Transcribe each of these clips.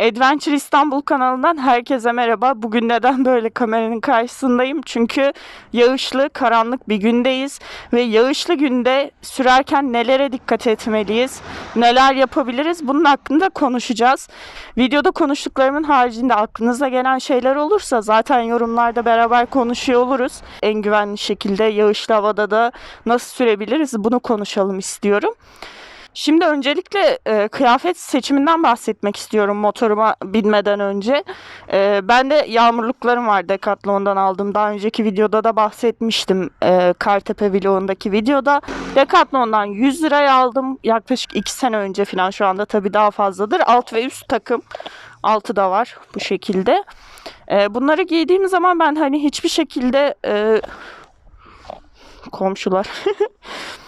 Adventure İstanbul kanalından herkese merhaba. Bugün neden böyle kameranın karşısındayım? Çünkü yağışlı, karanlık bir gündeyiz ve yağışlı günde sürerken nelere dikkat etmeliyiz? Neler yapabiliriz? Bunun hakkında konuşacağız. Videoda konuştuklarımın haricinde aklınıza gelen şeyler olursa zaten yorumlarda beraber konuşuyor oluruz. En güvenli şekilde yağışlı havada da nasıl sürebiliriz? Bunu konuşalım istiyorum. Şimdi öncelikle e, kıyafet seçiminden bahsetmek istiyorum motoruma binmeden önce. E, ben de yağmurluklarım var Decathlon'dan aldım. Daha önceki videoda da bahsetmiştim e, Kartepe vlogundaki videoda. Decathlon'dan 100 liraya aldım. Yaklaşık 2 sene önce falan şu anda tabii daha fazladır. Alt ve üst takım. Altı da var bu şekilde. E, bunları giydiğim zaman ben hani hiçbir şekilde e, komşular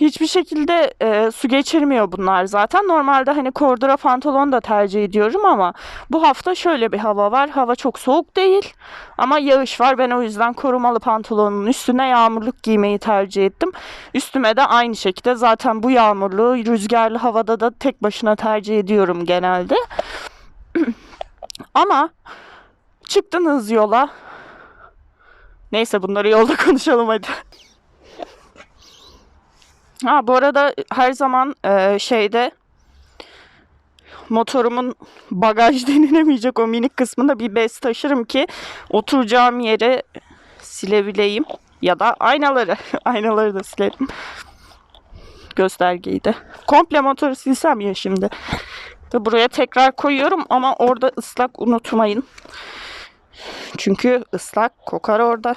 Hiçbir şekilde e, su geçirmiyor bunlar zaten. Normalde hani kordura pantolon da tercih ediyorum ama bu hafta şöyle bir hava var. Hava çok soğuk değil ama yağış var. Ben o yüzden korumalı pantolonun üstüne yağmurluk giymeyi tercih ettim. Üstüme de aynı şekilde zaten bu yağmurluğu rüzgarlı havada da tek başına tercih ediyorum genelde. ama çıktınız yola. Neyse bunları yolda konuşalım hadi. Ha bu arada her zaman e, şeyde motorumun bagaj denilemeyecek o minik kısmında bir bez taşırım ki oturacağım yeri silebileyim ya da aynaları aynaları da silerim. Göstergeyi de. Komple motoru silsem ya şimdi. De buraya tekrar koyuyorum ama orada ıslak unutmayın. Çünkü ıslak kokar orada.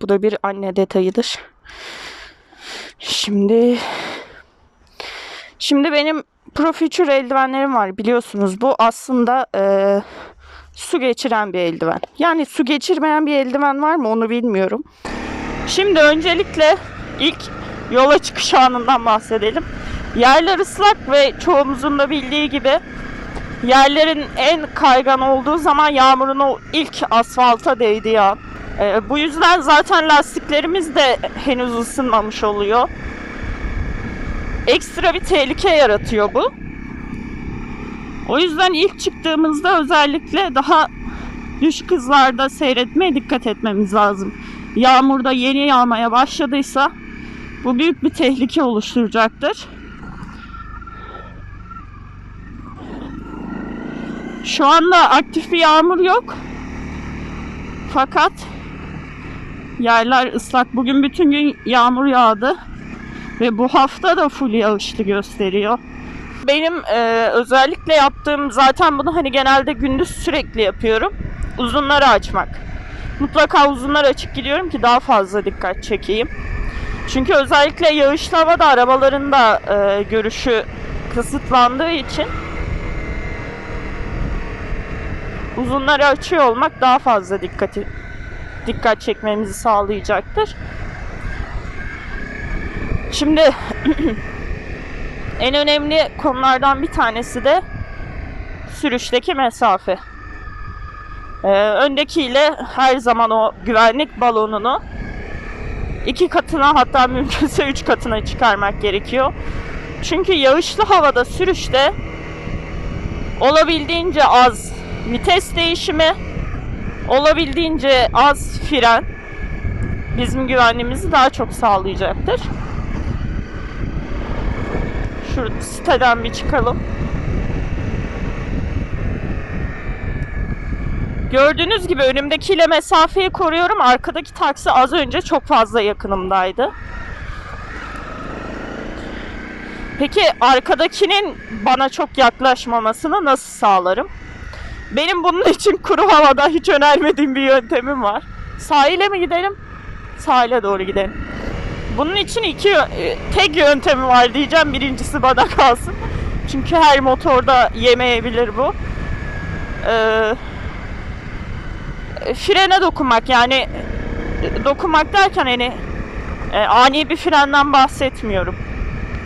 Bu da bir anne detayıdır Şimdi şimdi benim Pro Future eldivenlerim var biliyorsunuz. Bu aslında e, su geçiren bir eldiven. Yani su geçirmeyen bir eldiven var mı onu bilmiyorum. Şimdi öncelikle ilk yola çıkış anından bahsedelim. Yerler ıslak ve çoğumuzun da bildiği gibi yerlerin en kaygan olduğu zaman yağmurun o ilk asfalta değdiği an. Ee, bu yüzden zaten lastiklerimiz de henüz ısınmamış oluyor. Ekstra bir tehlike yaratıyor bu. O yüzden ilk çıktığımızda özellikle daha düşük hızlarda seyretmeye dikkat etmemiz lazım. Yağmurda yeni yağmaya başladıysa bu büyük bir tehlike oluşturacaktır. Şu anda aktif bir yağmur yok. Fakat Yerler ıslak. Bugün bütün gün yağmur yağdı. Ve bu hafta da full yağışlı gösteriyor. Benim e, özellikle yaptığım zaten bunu hani genelde gündüz sürekli yapıyorum. Uzunları açmak. Mutlaka uzunlar açık gidiyorum ki daha fazla dikkat çekeyim. Çünkü özellikle yağışlı havada arabaların da e, görüşü kısıtlandığı için uzunları açıyor olmak daha fazla dikkati dikkat çekmemizi sağlayacaktır. Şimdi en önemli konulardan bir tanesi de sürüşteki mesafe. Ee, öndekiyle her zaman o güvenlik balonunu iki katına hatta mümkünse üç katına çıkarmak gerekiyor. Çünkü yağışlı havada sürüşte olabildiğince az vites değişimi olabildiğince az fren bizim güvenliğimizi daha çok sağlayacaktır. Şu siteden bir çıkalım. Gördüğünüz gibi önümdekiyle mesafeyi koruyorum. Arkadaki taksi az önce çok fazla yakınımdaydı. Peki arkadakinin bana çok yaklaşmamasını nasıl sağlarım? Benim bunun için kuru havada hiç önermediğim bir yöntemim var. Sahile mi gidelim? Sahile doğru gidelim. Bunun için iki e, tek yöntemi var diyeceğim. Birincisi bana kalsın. Çünkü her motorda yemeyebilir bu. Ee, frene dokunmak yani dokunmak derken hani e, ani bir frenden bahsetmiyorum.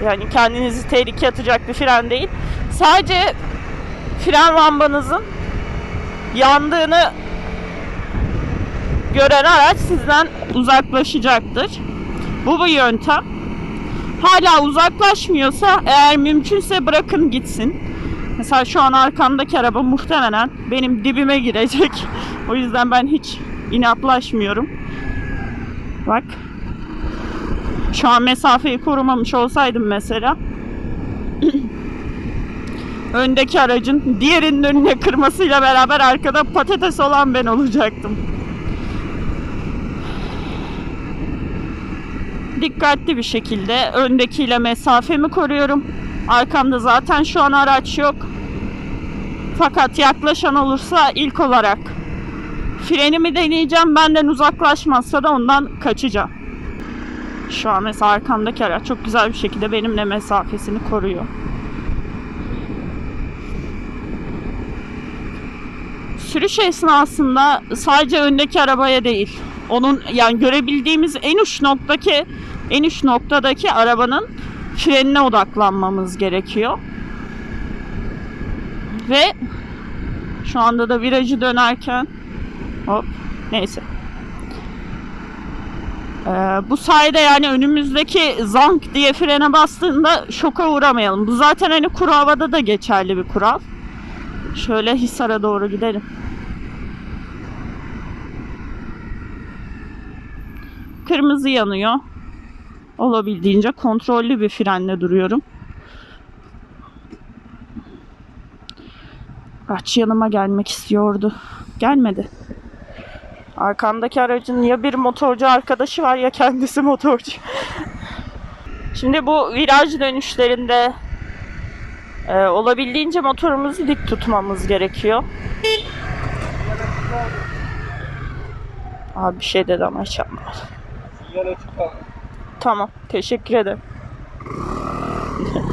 Yani kendinizi tehlikeye atacak bir fren değil. Sadece fren lambanızın yandığını gören araç sizden uzaklaşacaktır. Bu bir yöntem. Hala uzaklaşmıyorsa eğer mümkünse bırakın gitsin. Mesela şu an arkamdaki araba muhtemelen benim dibime girecek. o yüzden ben hiç inatlaşmıyorum. Bak. Şu an mesafeyi korumamış olsaydım mesela öndeki aracın diğerinin önüne kırmasıyla beraber arkada patates olan ben olacaktım. Dikkatli bir şekilde öndekiyle mesafemi koruyorum. Arkamda zaten şu an araç yok. Fakat yaklaşan olursa ilk olarak frenimi deneyeceğim. Benden uzaklaşmazsa da ondan kaçacağım. Şu an mesela arkamdaki araç çok güzel bir şekilde benimle mesafesini koruyor. Sürüş esnasında sadece öndeki arabaya değil, onun yani görebildiğimiz en uç noktaki en uç noktadaki arabanın frenine odaklanmamız gerekiyor. Ve şu anda da virajı dönerken hop neyse. Ee, bu sayede yani önümüzdeki zank diye frene bastığında şoka uğramayalım. Bu zaten hani kuru havada da geçerli bir kural. Şöyle Hisar'a doğru gidelim. Kırmızı yanıyor. Olabildiğince kontrollü bir frenle duruyorum. Araç yanıma gelmek istiyordu. Gelmedi. Arkamdaki aracın ya bir motorcu arkadaşı var ya kendisi motorcu. Şimdi bu viraj dönüşlerinde e, olabildiğince motorumuzu dik tutmamız gerekiyor. Abi bir şey dedi ama hiç yapmadı. Tamam. Teşekkür ederim.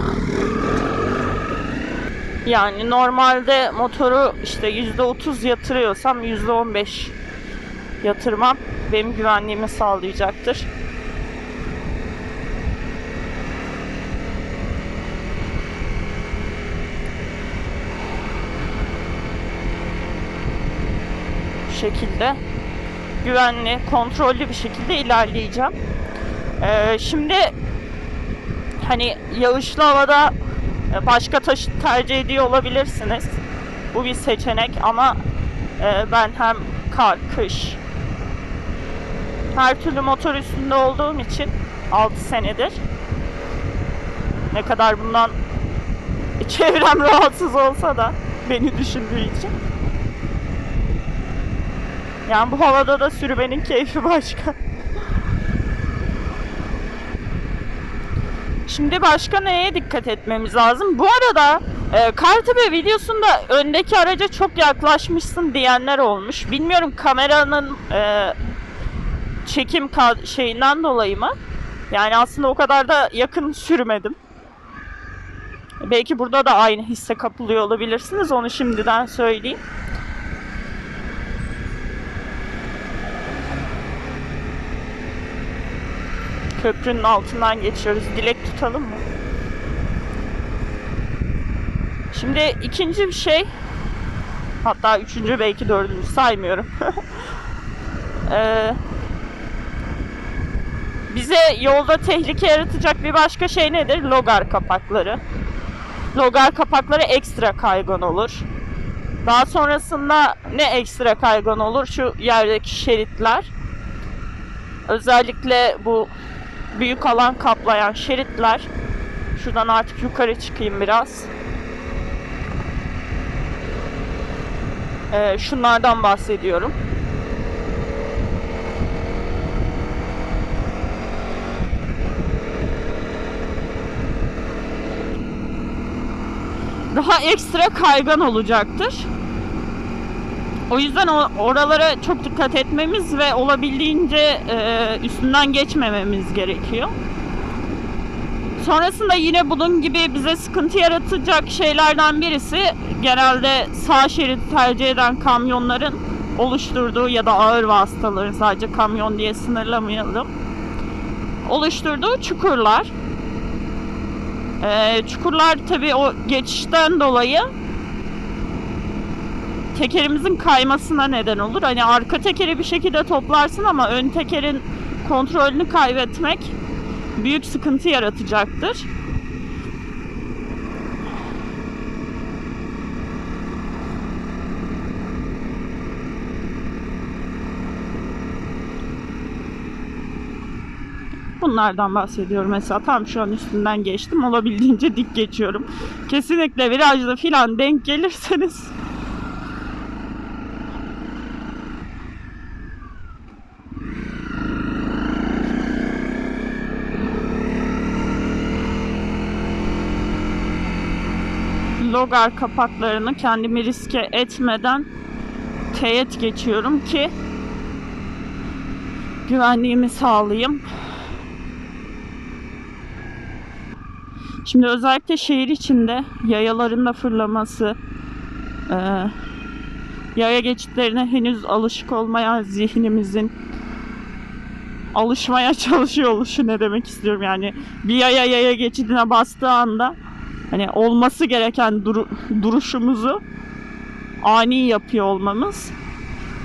yani normalde motoru işte %30 yatırıyorsam %15 yatırmam benim güvenliğimi sağlayacaktır. Şekilde güvenli, kontrollü bir şekilde ilerleyeceğim. Ee, şimdi hani yağışlı havada e, başka taş tercih ediyor olabilirsiniz. Bu bir seçenek ama e, ben hem kar, kış her türlü motor üstünde olduğum için 6 senedir ne kadar bundan çevrem rahatsız olsa da beni düşündüğü için yani bu havada da sürmenin keyfi başka. Şimdi başka neye dikkat etmemiz lazım? Bu arada e, Kartepe videosunda öndeki araca çok yaklaşmışsın diyenler olmuş. Bilmiyorum kameranın e, çekim şeyinden dolayı mı? Yani aslında o kadar da yakın sürmedim. Belki burada da aynı hisse kapılıyor olabilirsiniz. Onu şimdiden söyleyeyim. Köprünün altından geçiyoruz. Dilek tutalım mı? Şimdi ikinci bir şey hatta üçüncü belki dördüncü saymıyorum. Ee, bize yolda tehlike yaratacak bir başka şey nedir? Logar kapakları. Logar kapakları ekstra kaygan olur. Daha sonrasında ne ekstra kaygan olur? Şu yerdeki şeritler. Özellikle bu büyük alan kaplayan şeritler. Şuradan artık yukarı çıkayım biraz. Ee, şunlardan bahsediyorum. Daha ekstra kaygan olacaktır. O yüzden oralara çok dikkat etmemiz ve olabildiğince e, üstünden geçmememiz gerekiyor. Sonrasında yine bunun gibi bize sıkıntı yaratacak şeylerden birisi genelde sağ şerit tercih eden kamyonların oluşturduğu ya da ağır vasıtaların sadece kamyon diye sınırlamayalım. Oluşturduğu çukurlar. Ee, çukurlar tabii o geçişten dolayı tekerimizin kaymasına neden olur. Hani arka tekeri bir şekilde toplarsın ama ön tekerin kontrolünü kaybetmek büyük sıkıntı yaratacaktır. Bunlardan bahsediyorum mesela. Tam şu an üstünden geçtim. Olabildiğince dik geçiyorum. Kesinlikle virajda filan denk gelirseniz logar kapaklarını kendimi riske etmeden teğet geçiyorum ki güvenliğimi sağlayayım. Şimdi özellikle şehir içinde yayaların da fırlaması, eee, yaya geçitlerine henüz alışık olmayan zihnimizin alışmaya çalışıyor oluşu ne demek istiyorum yani bir yaya yaya geçidine bastığı anda hani olması gereken duru- duruşumuzu ani yapıyor olmamız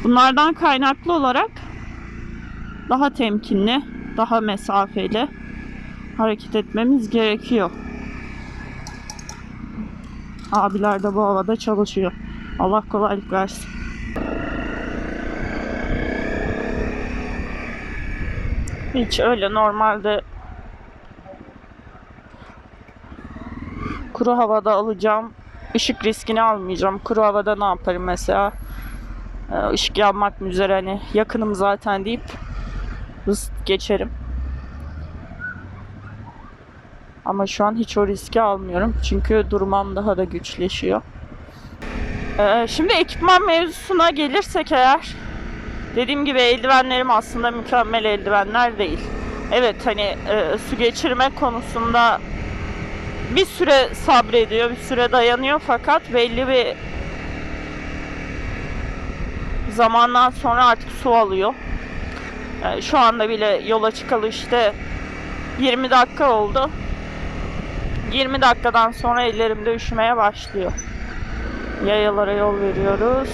bunlardan kaynaklı olarak daha temkinli, daha mesafeli hareket etmemiz gerekiyor. Abiler de bu havada çalışıyor. Allah kolaylık versin. Hiç öyle normalde kuru havada alacağım. Işık riskini almayacağım. Kuru havada ne yaparım mesela? Ee, Işık yanmak üzere hani yakınım zaten deyip hız geçerim. Ama şu an hiç o riski almıyorum. Çünkü durmam daha da güçleşiyor. Ee, şimdi ekipman mevzusuna gelirsek eğer dediğim gibi eldivenlerim aslında mükemmel eldivenler değil. Evet hani e, su geçirme konusunda bir süre sabrediyor, bir süre dayanıyor fakat belli bir zamandan sonra artık su alıyor. Yani şu anda bile yola çıkalı işte 20 dakika oldu. 20 dakikadan sonra ellerimde üşümeye başlıyor. Yayalara yol veriyoruz.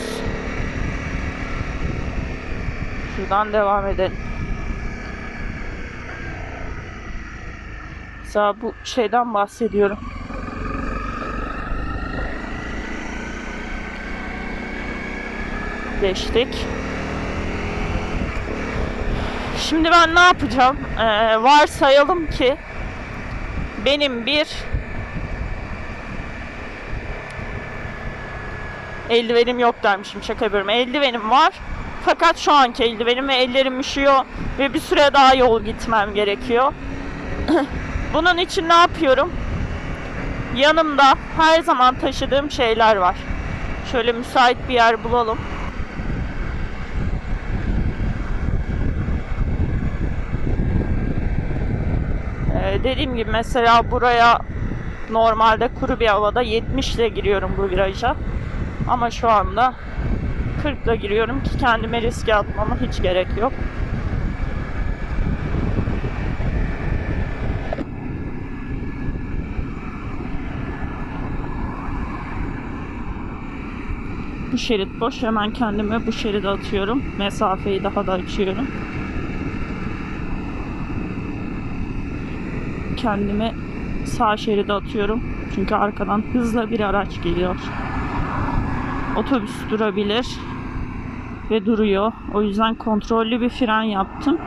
Şuradan devam edelim. Mesela bu şeyden bahsediyorum. Geçtik. Şimdi ben ne yapacağım? Ee, varsayalım ki benim bir eldivenim yok dermişim şaka yapıyorum. Eldivenim var. Fakat şu anki eldivenim ve ellerim üşüyor ve bir süre daha yol gitmem gerekiyor. Bunun için ne yapıyorum? Yanımda her zaman taşıdığım şeyler var. Şöyle müsait bir yer bulalım. Ee, dediğim gibi mesela buraya normalde kuru bir havada 70 ile giriyorum bu viraja. Ama şu anda 40 ile giriyorum ki kendime riske atmama hiç gerek yok. Bu şerit boş. Hemen kendime bu şeridi atıyorum. Mesafeyi daha da açıyorum. Kendime sağ şeride atıyorum. Çünkü arkadan hızla bir araç geliyor. Otobüs durabilir ve duruyor. O yüzden kontrollü bir fren yaptım.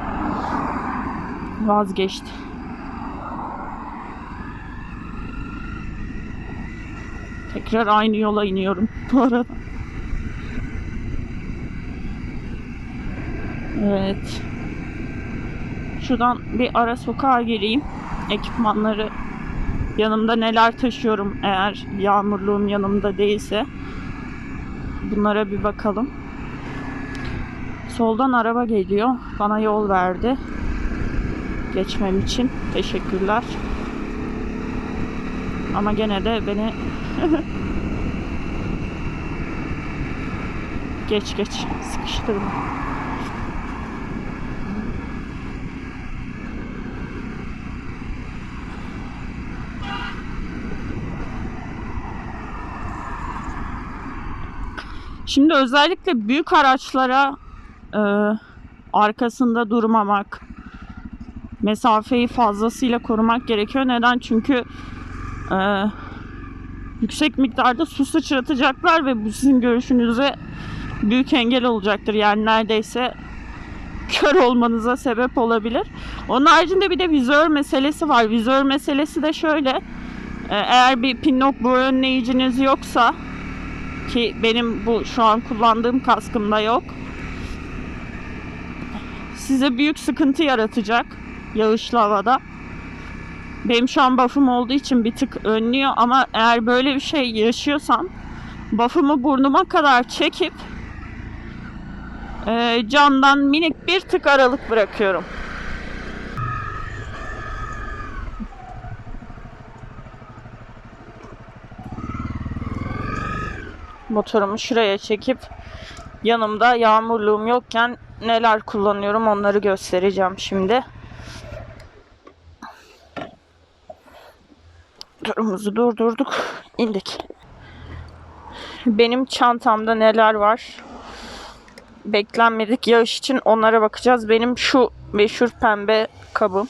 Vazgeçti. Tekrar aynı yola iniyorum bu arada. Evet. Şuradan bir ara sokağa gireyim. Ekipmanları yanımda neler taşıyorum eğer yağmurluğum yanımda değilse. Bunlara bir bakalım. Soldan araba geliyor. Bana yol verdi. Geçmem için. Teşekkürler. Ama gene de beni geç geç sıkıştırma. Şimdi özellikle büyük araçlara e, arkasında durmamak, mesafeyi fazlasıyla korumak gerekiyor. Neden? Çünkü e, yüksek miktarda su sıçratacaklar ve bu sizin görüşünüze büyük engel olacaktır. Yani neredeyse kör olmanıza sebep olabilir. Onun haricinde bir de vizör meselesi var. Vizör meselesi de şöyle. e, Eğer bir pinlock boy önleyiciniz yoksa ki benim bu şu an kullandığım kaskımda yok. Size büyük sıkıntı yaratacak yağışlı havada. Benim şu an buff'ım olduğu için bir tık önlüyor ama eğer böyle bir şey yaşıyorsam buff'ımı burnuma kadar çekip e, camdan minik bir tık aralık bırakıyorum. Motorumu şuraya çekip yanımda yağmurluğum yokken neler kullanıyorum onları göstereceğim şimdi. Turumuzu durdurduk, indik. Benim çantamda neler var? Beklenmedik yağış için onlara bakacağız. Benim şu meşhur pembe kabım.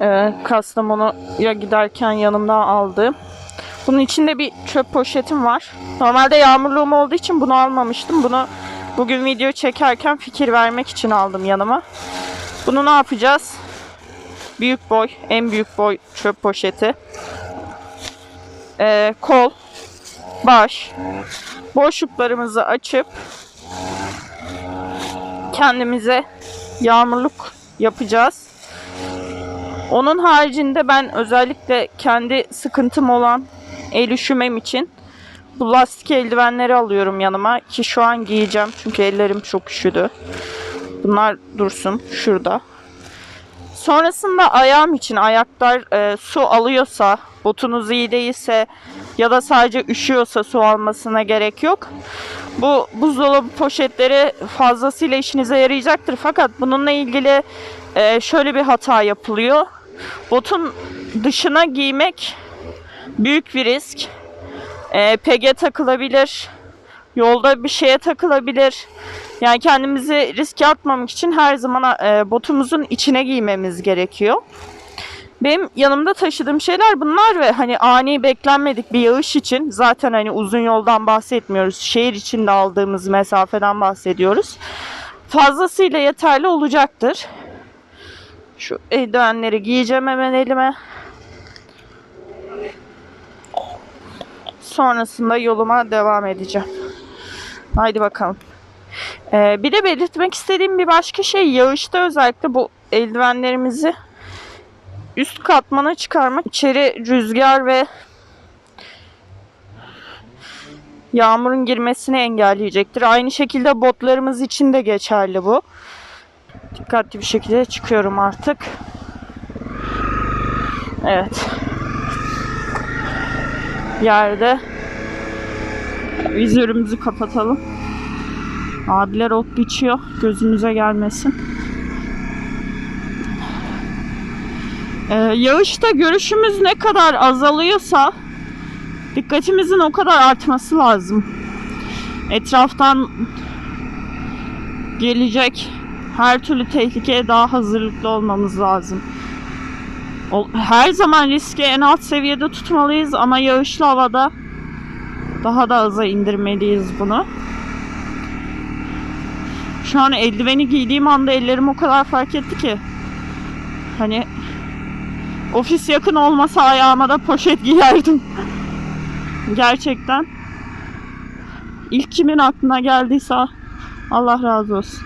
Ee, Kastamonu'ya giderken yanımda aldığım. Bunun içinde bir çöp poşetim var. Normalde yağmurluğum olduğu için bunu almamıştım. Bunu bugün video çekerken fikir vermek için aldım yanıma. Bunu ne yapacağız? Büyük boy, en büyük boy çöp poşeti. Ee, kol, baş, boşluklarımızı açıp kendimize yağmurluk yapacağız. Onun haricinde ben özellikle kendi sıkıntım olan el üşümem için bu lastik eldivenleri alıyorum yanıma ki şu an giyeceğim çünkü ellerim çok üşüdü. Bunlar dursun şurada. Sonrasında ayağım için ayaklar e, su alıyorsa, botunuz iyi değilse ya da sadece üşüyorsa su almasına gerek yok. Bu buzdolabı poşetleri fazlasıyla işinize yarayacaktır. Fakat bununla ilgili e, şöyle bir hata yapılıyor. Botun dışına giymek büyük bir risk. E, PG takılabilir. Yolda bir şeye takılabilir. Yani kendimizi riske atmamak için her zaman e, botumuzun içine giymemiz gerekiyor. Benim yanımda taşıdığım şeyler bunlar ve hani ani beklenmedik bir yağış için zaten hani uzun yoldan bahsetmiyoruz. Şehir içinde aldığımız mesafeden bahsediyoruz. Fazlasıyla yeterli olacaktır. Şu eldivenleri giyeceğim hemen elime. Sonrasında yoluma devam edeceğim. Haydi bakalım. Ee, bir de belirtmek istediğim bir başka şey yağışta özellikle bu eldivenlerimizi üst katmana çıkarmak içeri rüzgar ve yağmurun girmesini engelleyecektir. Aynı şekilde botlarımız için de geçerli bu. Dikkatli bir şekilde çıkıyorum artık. Evet. Yerde vizörümüzü kapatalım. Abiler ot biçiyor. Gözümüze gelmesin. Ee, yağışta görüşümüz ne kadar azalıyorsa dikkatimizin o kadar artması lazım. Etraftan gelecek her türlü tehlikeye daha hazırlıklı olmamız lazım. Her zaman riski en alt seviyede tutmalıyız ama yağışlı havada daha da aza indirmeliyiz bunu. Şu an eldiveni giydiğim anda ellerim o kadar fark etti ki. Hani ofis yakın olmasa ayağıma da poşet giyerdim. Gerçekten. İlk kimin aklına geldiyse Allah razı olsun.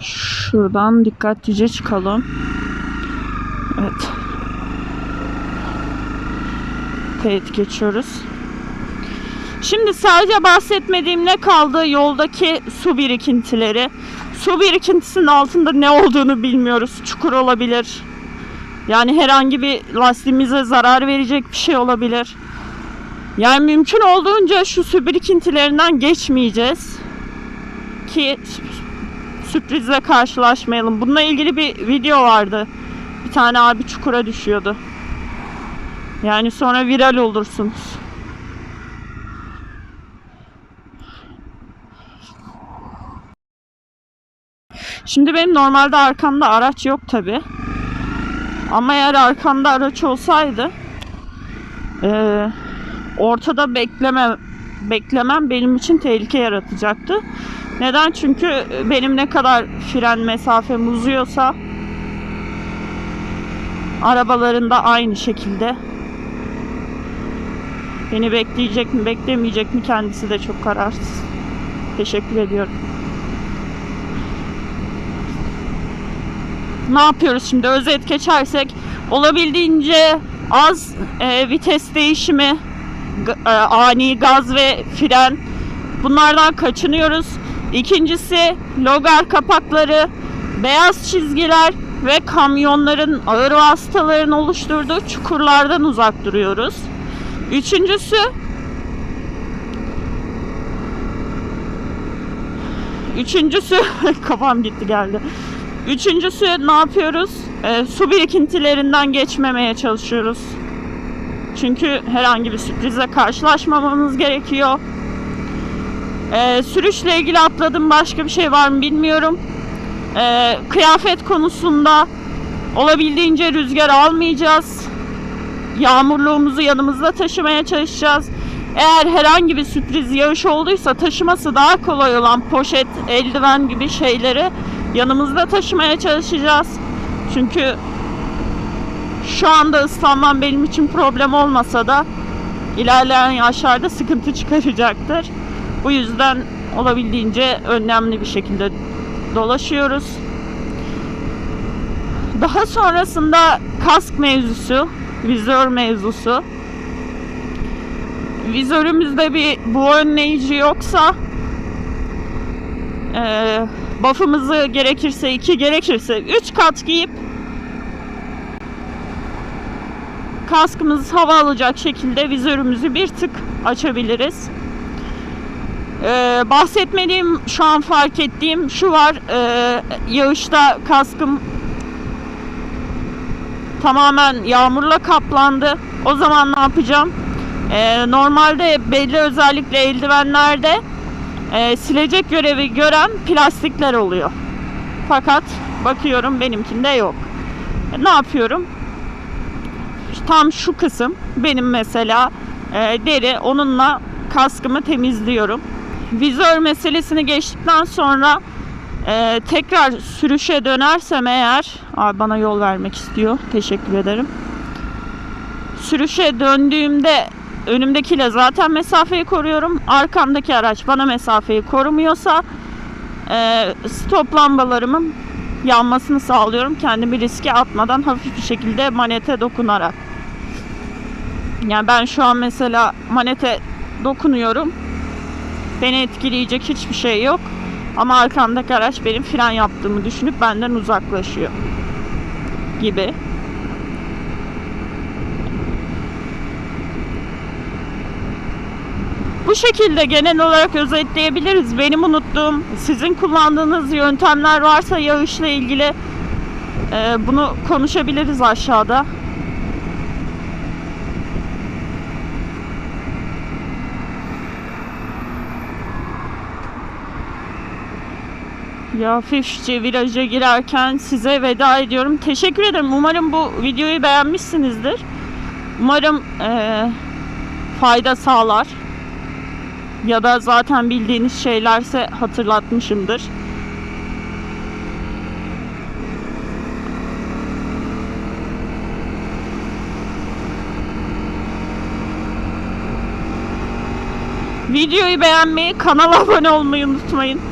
Şuradan dikkatlice çıkalım. Evet. Teyit geçiyoruz. Şimdi sadece bahsetmediğim ne kaldı? Yoldaki su birikintileri. Su birikintisinin altında ne olduğunu bilmiyoruz. Çukur olabilir. Yani herhangi bir lastiğimize zarar verecek bir şey olabilir. Yani mümkün olduğunca şu su birikintilerinden geçmeyeceğiz. Ki sü- sürprizle karşılaşmayalım. Bununla ilgili bir video vardı. Bir tane abi çukura düşüyordu. Yani sonra viral olursunuz. Şimdi benim normalde arkamda araç yok tabi. Ama eğer arkamda araç olsaydı eee, ortada bekleme beklemem benim için tehlike yaratacaktı. Neden? Çünkü benim ne kadar fren mesafem uzuyorsa arabaların da aynı şekilde. Beni bekleyecek mi, beklemeyecek mi kendisi de çok kararsız. Teşekkür ediyorum. Ne yapıyoruz şimdi? Özet geçersek olabildiğince az e, vites değişimi, e, ani gaz ve fren bunlardan kaçınıyoruz. İkincisi logar kapakları, beyaz çizgiler ve kamyonların ağır vasıtaların oluşturduğu çukurlardan uzak duruyoruz. Üçüncüsü Üçüncüsü kafam gitti geldi. Üçüncüsü ne yapıyoruz? Ee, su birikintilerinden geçmemeye çalışıyoruz. Çünkü herhangi bir sürprize karşılaşmamamız gerekiyor. Ee, sürüşle ilgili atladığım başka bir şey var mı bilmiyorum. Ee, kıyafet konusunda olabildiğince rüzgar almayacağız. Yağmurluğumuzu yanımızda taşımaya çalışacağız. Eğer herhangi bir sürpriz yağış olduysa taşıması daha kolay olan poşet, eldiven gibi şeyleri yanımızda taşımaya çalışacağız. Çünkü şu anda ıslanmam benim için problem olmasa da ilerleyen yaşlarda sıkıntı çıkaracaktır. Bu yüzden olabildiğince önlemli bir şekilde dolaşıyoruz. Daha sonrasında kask mevzusu, vizör mevzusu. Vizörümüzde bir bu önleyici yoksa eee buff'ımızı gerekirse iki gerekirse üç kat giyip kaskımız hava alacak şekilde vizörümüzü bir tık açabiliriz. Ee, bahsetmediğim şu an fark ettiğim şu var ee, yağışta kaskım tamamen yağmurla kaplandı. O zaman ne yapacağım? Ee, normalde belli özellikle eldivenlerde e, silecek görevi gören plastikler oluyor. Fakat bakıyorum benimkinde yok. E, ne yapıyorum? Tam şu kısım benim mesela e, deri onunla kaskımı temizliyorum. Vizör meselesini geçtikten sonra e, tekrar sürüşe dönersem eğer abi bana yol vermek istiyor. Teşekkür ederim. Sürüşe döndüğümde önümdekiyle zaten mesafeyi koruyorum. Arkamdaki araç bana mesafeyi korumuyorsa e, stop lambalarımın yanmasını sağlıyorum. Kendimi riske atmadan hafif bir şekilde manete dokunarak. Yani ben şu an mesela manete dokunuyorum. Beni etkileyecek hiçbir şey yok. Ama arkamdaki araç benim fren yaptığımı düşünüp benden uzaklaşıyor. Gibi. Bu şekilde genel olarak özetleyebiliriz. Benim unuttuğum, sizin kullandığınız yöntemler varsa yağışla ilgili e, bunu konuşabiliriz aşağıda. Ya hafifçe viraja girerken size veda ediyorum. Teşekkür ederim. Umarım bu videoyu beğenmişsinizdir. Umarım e, fayda sağlar. Ya da zaten bildiğiniz şeylerse hatırlatmışımdır. Videoyu beğenmeyi, kanala abone olmayı unutmayın.